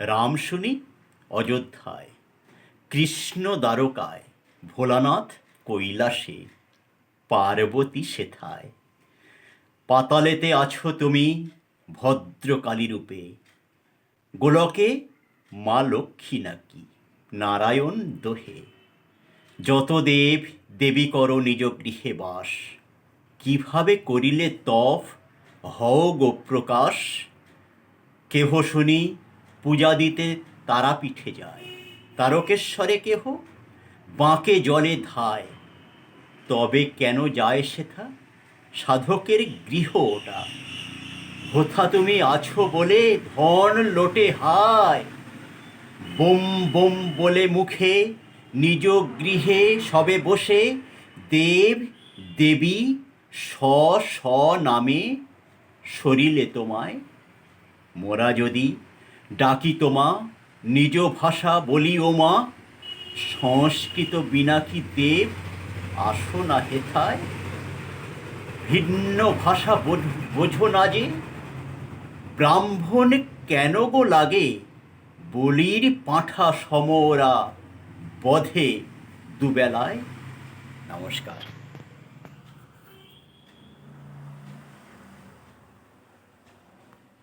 রাম শুনি অযোধ্যায়। কৃষ্ণ দ্বারকায় ভোলানাথ কৈলাসে, পার্বতী সেথায়। পাতালেতে আছো তুমি ভদ্রকালী রূপে গোলকে মা লক্ষ্মী নাকি, নারায়ণ দোহে। যত দেব, দেবী কর নিজ গৃহে বাস। কীভাবে করিলে তফ হও গো প্রকাশ কেহ শুনি পূজা দিতে তারাপীঠে যায়। তারকেশ্বরে কেহ? বাঁকে জলে ধায়। তবে কেন যায় সেথা? সাধকের গৃহ ওটা। কোথা তুমি আছো বলে ধন লোটে হায়। বোম বোম বলে মুখে, নিজ গৃহে সবে বসে, দেব, দেবী স স নামে সরিলে তোমায়। মোরা যদি ডাকি তোমা নিজ ভাষা বলি ও মা, সংস্কৃত বিনা কি দেব, আসো না হেথায়। ভিন্ন ভাষা বোঝ- না যে, ব্রাহ্মণ কেন গো লাগে, বলির পাঁঠা সমরা বধে দুবেলায়। নমস্কার।